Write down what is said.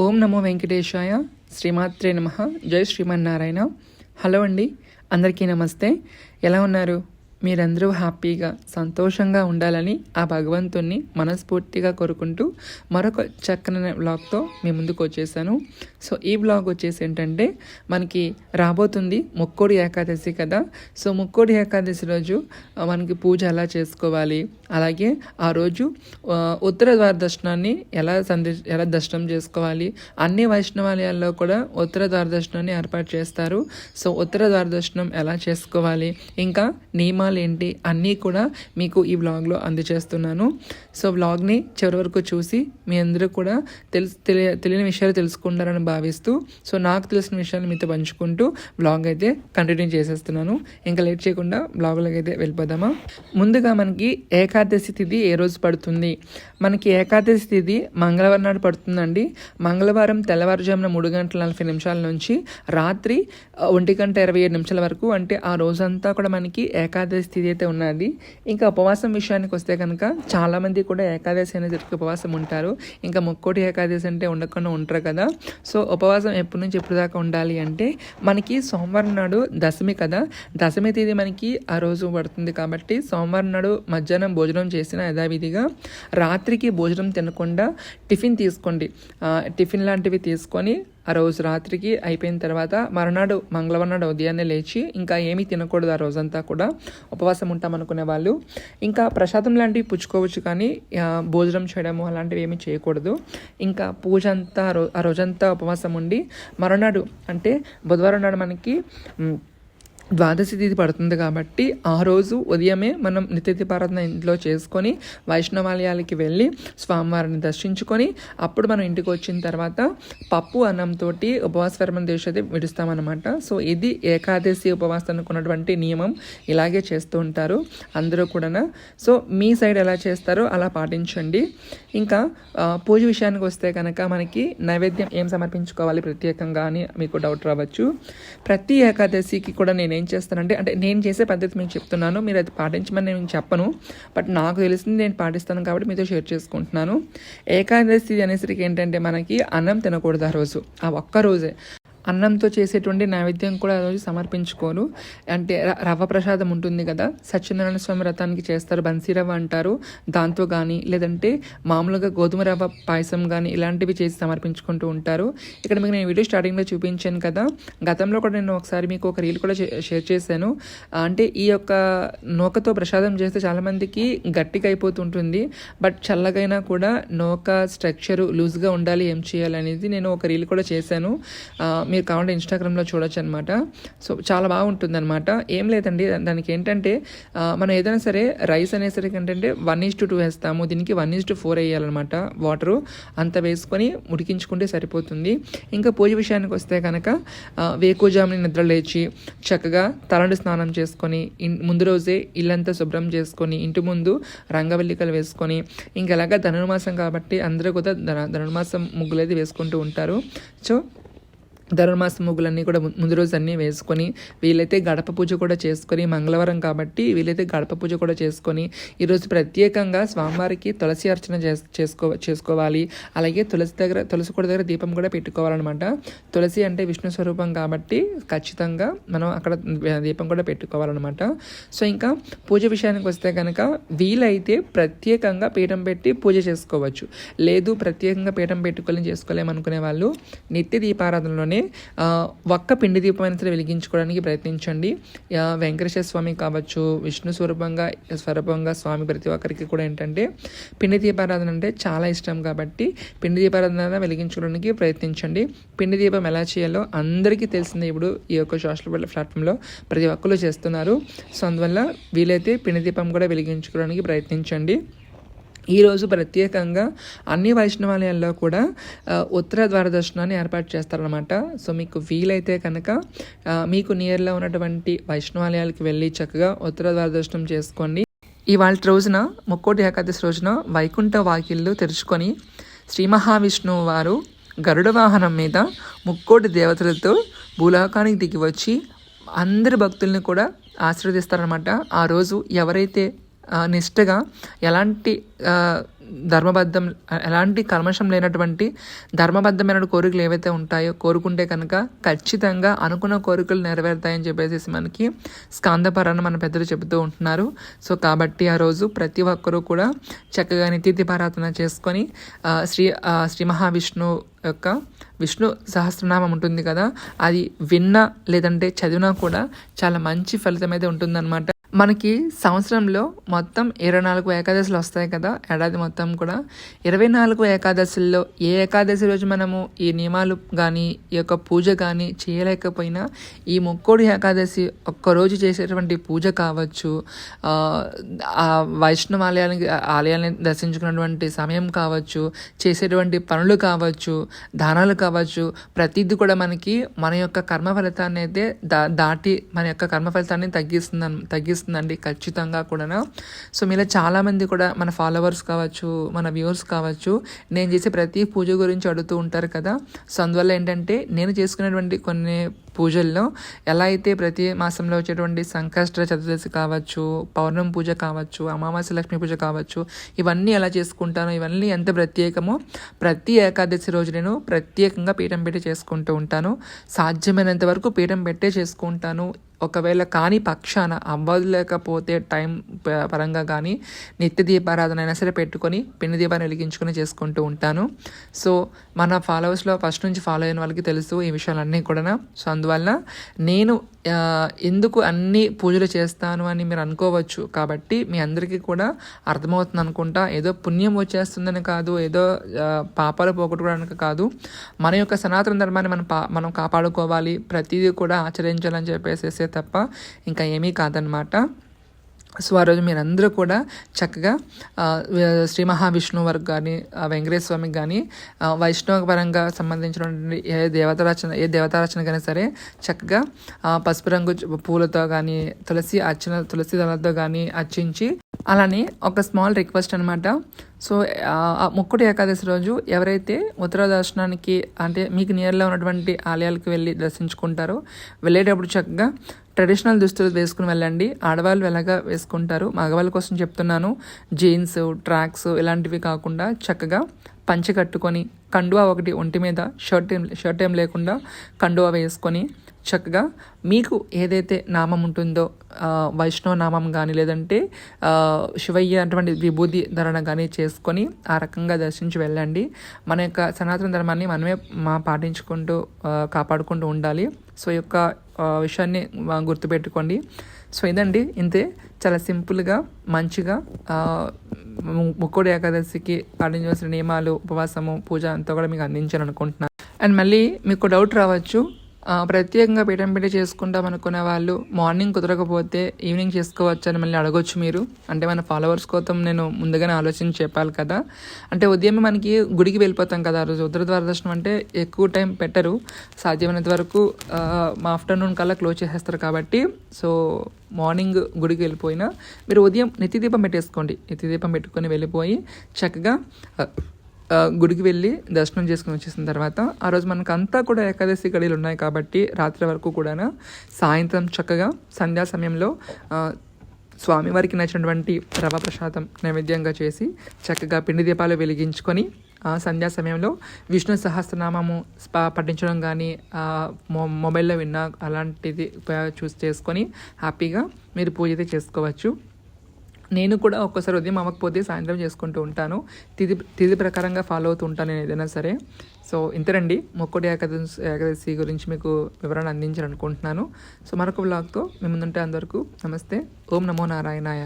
ఓం నమో వెంకటేశాయ. శ్రీమాత్రే నమ. జై శ్రీమన్నారాయణ. హలో అండి. అందరికీ నమస్తే. ఎలా ఉన్నారు? మీరందరూ హ్యాపీగా సంతోషంగా ఉండాలని ఆ భగవంతుణ్ణి మనస్ఫూర్తిగా కోరుకుంటూ మరొక చక్కని బ్లాగ్తో మీ ముందుకు వచ్చేసాను. సో ఈ బ్లాగ్ వచ్చేసి ఏంటంటే మనకి రాబోతుంది ముక్కోడి ఏకాదశి కదా. సో ముక్కోడి ఏకాదశి రోజు మనకి పూజ ఎలా చేసుకోవాలి? అలాగే ఆ రోజు ఉత్తర ద్వార దర్శనాన్ని ఎలా సంది ఎలా దర్శనం చేసుకోవాలి? అన్ని వైష్ణవాలయాల్లో కూడా ఉత్తర ద్వార దర్శనాన్ని ఏర్పాటు చేస్తారు. సో ఉత్తర ద్వార దర్శనం ఎలా చేసుకోవాలి? ఇంకా నియమాలు ఏంటి అన్నీ కూడా మీకు ఈ వ్లాగ్లో అందజేస్తున్నాను. సో బ్లాగ్ని చివరి వరకు చూసి మీ అందరూ కూడా తెలుసు తెలియ తెలియని విషయాలు తెలుసుకుంటారని భావిస్తూ సో నాకు తెలిసిన విషయాలు మీతో పంచుకుంటూ వ్లాగ్ అయితే కంటిన్యూ చేసేస్తున్నాను. ఇంకా లేట్ చేయకుండా వ్లాగ్లోకి అయితే వెళ్ళిపోదామా? ముందుగా మనకి ఏకాదశి తిథి ఏ రోజు పడుతుంది? మనకి ఏకాదశి తిథి మంగళవారం నాడు పడుతుందండి. మంగళవారం తెల్లవారుజామున మూడు గంటల నలభై నిమిషాల నుంచి రాత్రి ఒంటి గంట ఇరవై ఏడు నిమిషాల వరకు అంటే ఆ రోజంతా కూడా మనకి ఏకాదశి స్థితి అయితే ఉన్నది. ఇంకా ఉపవాసం విషయానికి వస్తే కనుక చాలామంది కూడా ఏకాదశి అనేది జరిగి ఉపవాసం ఉంటారు. ఇంకా ముక్కోటి ఏకాదశి అంటే ఉండకుండా ఉంటారు కదా. సో ఉపవాసం ఎప్పటి నుంచి ఎప్పుడు దాకా ఉండాలి అంటే మనకి సోమవారం నాడు దశమి కదా. దశమి తేదీ మనకి ఆ రోజు పడుతుంది కాబట్టి సోమవారం నాడు మధ్యాహ్నం భోజనం చేసిన యథావిధిగా రాత్రికి భోజనం తినకుండా టిఫిన్ తీసుకోండి. టిఫిన్ లాంటివి తీసుకొని ఆ రోజు రాత్రికి అయిపోయిన తర్వాత మరునాడు మంగళవారం నాడు ఉదయాన్నే లేచి ఇంకా ఏమీ తినకూడదు ఆ రోజంతా కూడా. ఉపవాసం ఉంటాం అనుకునే వాళ్ళు. ఇంకా ప్రసాదం లాంటివి పుచ్చుకోవచ్చు కానీ భోజనం చేయడము అలాంటివి ఏమీ చేయకూడదు. ఇంకా పూజ అంతా ఆ రోజంతా ఉపవాసం ఉండి మరునాడు అంటే బుధవారం నాడు మనకి ద్వాదశి తిథి పడుతుంది కాబట్టి ఆ రోజు ఉదయమే మనం నిత్య ఇంట్లో చేసుకొని వైష్ణవాలయాలకి వెళ్ళి స్వామివారిని దర్శించుకొని అప్పుడు మనం ఇంటికి వచ్చిన తర్వాత పప్పు అన్నంతో ఉపవాస విరమణ దేశది విడుస్తామన్నమాట. సో ఇది ఏకాదశి ఉపవాసం అనుకున్నటువంటి నియమం ఇలాగే చేస్తూ ఉంటారు అందరూ కూడా సో మీ సైడ్ ఎలా చేస్తారో అలా పాటించండి. ఇంకా పూజ విషయానికి వస్తే కనుక మనకి నైవేద్యం ఏం సమర్పించుకోవాలి ప్రత్యేకంగా అని మీకు డౌట్ రావచ్చు. ప్రతి ఏకాదశికి కూడా నేను ఏం చేస్తానంటే అంటే నేను చేసే పద్ధతి మీకు చెప్తున్నాను మీరు అది పాటించమని నేను చెప్పను బట్ నాకు తెలిసింది నేను పాటిస్తాను కాబట్టి మీతో షేర్ చేసుకుంటున్నాను. ఏకాదశి అనేసరికి ఏంటంటే మనకి అన్నం తినకూడదు ఆ రోజు. ఆ ఒక్క రోజే. అన్నంతో చేసేటువంటి నైవేద్యం కూడా ఆ రోజు సమర్పించుకోరు. అంటే ర- రవ్వ ప్రసాదం ఉంటుంది కదా సత్యనారాయణ స్వామి వ్రతానికి చేస్తారు బన్సీ రవ్వ అంటారు. దాంతో కానీ లేదంటే మామూలుగా గోధుమ రవ్వ పాయసం కానీ ఇలాంటివి చేసి సమర్పించుకుంటూ ఉంటారు. ఇక్కడ మీకు నేను వీడియో స్టార్టింగ్లో చూపించాను కదా గతంలో కూడా నేను ఒకసారి మీకు ఒక రీల్ కూడా షేర్ చేశాను. అంటే ఈ యొక్క నూకతో ప్రసాదం చేస్తే చాలామందికి గట్టిగా అయిపోతుంటుంది. బట్ చల్లగైనా కూడా నూక స్ట్రక్చరు లూజ్గా ఉండాలి ఏం చేయాలి అనేది నేను ఒక రీల్ కూడా చేశాను. మీరు కావాలంటే ఇన్స్టాగ్రామ్లో చూడొచ్చు అనమాట సో చాలా బాగుంటుంది అనమాట ఏం లేదండి దానికి ఏంటంటే మనం ఏదైనా సరే రైస్ అనేసరికి ఏంటంటే వన్ ఈజ్ టు టూ వేస్తాము. దీనికి వన్ ఈజ్ టు ఫోర్ వేయాలన్నమాట వాటరు. అంత వేసుకొని ఉడికించుకుంటే సరిపోతుంది. ఇంకా పూజ విషయానికి వస్తే కనుక వేకుజాముని నిద్ర లేచి చక్కగా తలంటు స్నానం చేసుకొని ముందు రోజే ఇల్లంతా శుభ్రం చేసుకొని ఇంటి ముందు రంగవల్లికలు వేసుకొని ఇంకా ధనుర్మాసం కాబట్టి అందరూ కూడా ధన ధనుర్మాసం ముగ్గులు వేసుకుంటూ ఉంటారు. సో ధనుర్మాస ముగ్గులన్నీ కూడా ముందు రోజు అన్నీ వేసుకొని వీలైతే గడప పూజ కూడా చేసుకొని మంగళవారం కాబట్టి వీలైతే గడప పూజ కూడా చేసుకొని ఈరోజు ప్రత్యేకంగా స్వామివారికి తులసి అర్చన చే చేసుకో చేసుకోవాలి. అలాగే తులసి దగ్గర తులసి కూడా దగ్గర దీపం కూడా పెట్టుకోవాలన్నమాట. తులసి అంటే విష్ణు స్వరూపం కాబట్టి ఖచ్చితంగా మనం అక్కడ దీపం కూడా పెట్టుకోవాలన్నమాట. సో ఇంకా పూజ విషయానికి వస్తే కనుక వీలైతే ప్రత్యేకంగా పీఠం పెట్టి పూజ చేసుకోవచ్చు. లేదు ప్రత్యేకంగా పీఠం పెట్టుకోలేని చేసుకోలేమనుకునే వాళ్ళు నిత్య దీపారాధనలోనే ఒక్క పిండి దీపం అయినా సరే వెలిగించుకోవడానికి ప్రయత్నించండి. వెంకటేశ్వర స్వామి కావచ్చు విష్ణు స్వరూపంగా స్వరూపంగా స్వామి ప్రతి ఒక్కరికి కూడా ఏంటంటే పిండి దీపారాధన అంటే చాలా ఇష్టం కాబట్టి పిండి దీపారాధన వెలిగించుకోవడానికి ప్రయత్నించండి. పిండి దీపం ఎలా చేయాలో అందరికీ తెలిసిందే ఇప్పుడు ఈ యొక్క సోషల్ మీడియా ప్లాట్ఫామ్లో ప్రతి ఒక్కరు చేస్తున్నారు. సో అందువల్ల వీలైతే పిండి దీపం కూడా వెలిగించుకోవడానికి ప్రయత్నించండి. ఈరోజు ప్రత్యేకంగా అన్ని వైష్ణవాలయాల్లో కూడా ఉత్తర ద్వార దర్శనాన్ని ఏర్పాటు చేస్తారనమాట సో మీకు వీలైతే కనుక మీకు నియర్లో ఉన్నటువంటి వైష్ణవాలయాలకు వెళ్ళి చక్కగా ఉత్తర ద్వార దర్శనం చేసుకోండి. ఇవాళ రోజున ముక్కోటి ఏకాదశి రోజున వైకుంఠ వాకిళ్ళు తెరుచుకొని శ్రీ మహావిష్ణువు వారు గరుడ వాహనం మీద ముక్కోటి దేవతలతో భూలోకానికి దిగి వచ్చి అందరి భక్తుల్ని కూడా ఆశీర్వదిస్తారనమాట ఆ రోజు ఎవరైతే నిష్ఠగా ఎలాంటి ధర్మబద్ధం ఎలాంటి కల్మషం లేనటువంటి ధర్మబద్ధమైన కోరికలు ఏవైతే ఉంటాయో కోరుకుంటే కనుక ఖచ్చితంగా అనుకున్న కోరికలు నెరవేరుతాయని చెప్పేసి మనకి స్కాందపరాన్ని మన పెద్దలు చెబుతూ ఉంటున్నారు. సో కాబట్టి ఆ రోజు ప్రతి ఒక్కరూ కూడా చక్కగా నిత్య పారాధన చేసుకొని శ్రీ శ్రీ మహావిష్ణువు యొక్క విష్ణు సహస్రనామం ఉంటుంది కదా అది విన్నా లేదంటే చదివినా కూడా చాలా మంచి ఫలితం అయితే ఉంటుందన్నమాట. మనకి సంవత్సరంలో మొత్తం ఇరవై నాలుగు ఏకాదశులు వస్తాయి కదా ఏడాది మొత్తం కూడా. ఇరవై నాలుగు ఏకాదశుల్లో ఏ ఏకాదశి రోజు మనము ఈ నియమాలు కానీ ఈ యొక్క పూజ కానీ చేయలేకపోయినా ఈ ముక్కోడి ఏకాదశి ఒక్కరోజు చేసేటువంటి పూజ కావచ్చు ఆ, వైష్ణవ ఆలయానికి ఆలయాన్ని దర్శించుకున్నటువంటి సమయం కావచ్చు చేసేటువంటి పనులు కావచ్చు దానాలు కావచ్చు ప్రతిదీ కూడా మనకి మన యొక్క కర్మ ఫలితాన్ని అయితే దా దాటి మన యొక్క కర్మ ఫలితాన్ని తగ్గిస్తుంది. తగ్గిస్తుందండి ఖచ్చితంగా కూడా సో మీలో చాలామంది కూడా మన ఫాలోవర్స్ కావచ్చు మన వ్యూవర్స్ కావచ్చు నేను చేసే ప్రతి పూజ గురించి అడుగుతూ ఉంటారు కదా. సో అందువల్ల ఏంటంటే నేను చేసుకునేటువంటి కొన్ని పూజల్లో ఎలా అయితే ప్రతి మాసంలో వచ్చేటువంటి సంకష్ట చతుర్దశి కావచ్చు పౌర్ణమి పూజ కావచ్చు అమావాస్య లక్ష్మీ పూజ కావచ్చు ఇవన్నీ ఎలా చేసుకుంటానో ఇవన్నీ ఎంత ప్రత్యేకమో ప్రతి ఏకాదశి రోజు నేను ప్రత్యేకంగా పీఠం పెట్టి చేసుకుంటూ ఉంటాను. సాధ్యమైనంత వరకు పీఠం పెట్టే చేసుకుంటాను. ఒకవేళ కాని పక్షాన అవ్వలేకపోతే టైం పరంగా కానీ నిత్య దీపారాధన అయినా సరే పెట్టుకొని పిండి దీపాన్ని వెలిగించుకొని చేసుకుంటూ ఉంటాను. సో మన ఫాలోవర్స్లో ఫస్ట్ నుంచి ఫాలో అయిన వాళ్ళకి తెలుసు ఈ విషయాలన్నీ కూడా సో అందువల్ల నేను ఎందుకు అన్ని పూజలు చేస్తాను అని మీరు అనుకోవచ్చు. కాబట్టి మీ అందరికీ కూడా అర్థమవుతుంది అనుకుంటా. ఏదో పుణ్యం వచ్చేస్తుందని కాదు ఏదో పాపాలు పోగొట్టుకోవడానికి కాదు. మన యొక్క సనాతన ధర్మాన్ని మనం పా మనం కాపాడుకోవాలి. ప్రతిదీ కూడా ఆచరించాలని చెప్పేసేసే తప్ప ఇంకా ఏమీ కాదనమాట సో ఆ రోజు మీరందరూ కూడా చక్కగా శ్రీ మహావిష్ణువు వరకు కానీ వెంకటేశ్వర స్వామికి కానీ వైష్ణవ పరంగా సంబంధించినటువంటి ఏ దేవతారచన ఏ దేవతారచన కానీ సరే చక్కగా పసుపు రంగు పూలతో కానీ తులసి అర్చన తులసి దళాలతో కానీ అర్చించి అలానే ఒక స్మాల్ రిక్వెస్ట్ అనమాట సో ఆ, ముక్కుటి ఏకాదశి రోజు ఎవరైతే ఉత్తర దర్శనానికి అంటే మీకు నియర్లో ఉన్నటువంటి ఆలయాలకు వెళ్ళి దర్శించుకుంటారో వెళ్ళేటప్పుడు చక్కగా ట్రెడిషనల్ దుస్తులు వేసుకుని వెళ్ళండి. ఆడవాళ్ళు ఎలాగా వేసుకుంటారు? మగవాళ్ళ కోసం చెప్తున్నాను. జీన్స్ ట్రాక్స్ ఇలాంటివి కాకుండా చక్కగా పంచ కట్టుకొని కండువా ఒకటి ఒంటి మీద షర్ట్ ఏం షర్ట్ ఏం లేకుండా కండువా వేసుకొని చక్కగా మీకు ఏదైతే నామం ఉంటుందో వైష్ణవ నామం కానీ లేదంటే శివయ్య అటువంటి విభూతి ధరణ కానీ చేసుకొని ఆ రకంగా దర్శించి వెళ్ళండి. మన యొక్క సనాతన ధర్మాన్ని మనమే మా పాటించుకుంటూ కాపాడుకుంటూ ఉండాలి. సో యొక్క విషయాన్ని గుర్తుపెట్టుకోండి. సో ఇదండి. ఇంతే. చాలా సింపుల్గా మంచిగా ము- ముక్కోడి ఏకాదశికి పాటించవలసిన నియమాలు ఉపవాసము పూజ అంతా కూడా మీకు అందించాలనుకుంటున్నాను. అండ్ మళ్ళీ మీకు డౌట్ రావచ్చు ప్రత్యేకంగా పీఠం పీట చేసుకుంటాం అనుకునే వాళ్ళు మార్నింగ్ కుదరకపోతే ఈవినింగ్ చేసుకోవచ్చు అని మళ్ళీ అడగొచ్చు మీరు. అంటే మన ఫాలోవర్స్ కోసం నేను ముందుగానే ఆలోచించి చెప్పాలి కదా. అంటే ఉదయమే మనకి గుడికి వెళ్ళిపోతాం కదా ఆ రోజు. ఉత్తర ద్వార దర్శనం అంటే ఎక్కువ టైం పెట్టరు. సాధ్యమైనంత వరకు మా ఆఫ్టర్నూన్ కల్లా క్లోజ్ చేసేస్తారు కాబట్టి. సో మార్నింగ్ గుడికి వెళ్ళిపోయినా మీరు ఉదయం నిత్యదీపం పెట్టేసుకోండి. నిత్యదీపం పెట్టుకొని వెళ్ళిపోయి చక్కగా గుడికి వెళ్ళి దర్శనం చేసుకుని వచ్చేసిన తర్వాత ఆ రోజు మనకు అంతా కూడా ఏకాదశి గడిలు ఉన్నాయి కాబట్టి రాత్రి వరకు కూడా సాయంత్రం చక్కగా సంధ్యా సమయంలో స్వామివారికి నచ్చినటువంటి రవ ప్రసాదం నైవేద్యంగా చేసి చక్కగా పిండి దీపాలు వెలిగించుకొని ఆ సంధ్యా సమయంలో విష్ణు సహస్రనామము స్పా పఠించడం కానీ మొ మొబైల్లో విన్నా అలాంటిది చూస్ చేసుకొని హ్యాపీగా మీరు పూజ అయితే చేసుకోవచ్చు. నేను కూడా ఒక్కసారి ఉదయం అవ్వకపోతే సాయంత్రం చేసుకుంటూ ఉంటాను. తిథి తిథి ప్రకారంగా ఫాలో అవుతూ ఉంటాను నేను ఏదైనా సరే. సో ఇంతరండి మొక్కటి ఏకాదశి ఏకాదశి గురించి మీకు వివరణ అందించాలనుకుంటున్నాను. సో మరొక బ్లాగ్తో మేము ముందుంటే అందరికీ నమస్తే. ఓం నమో నారాయణాయ.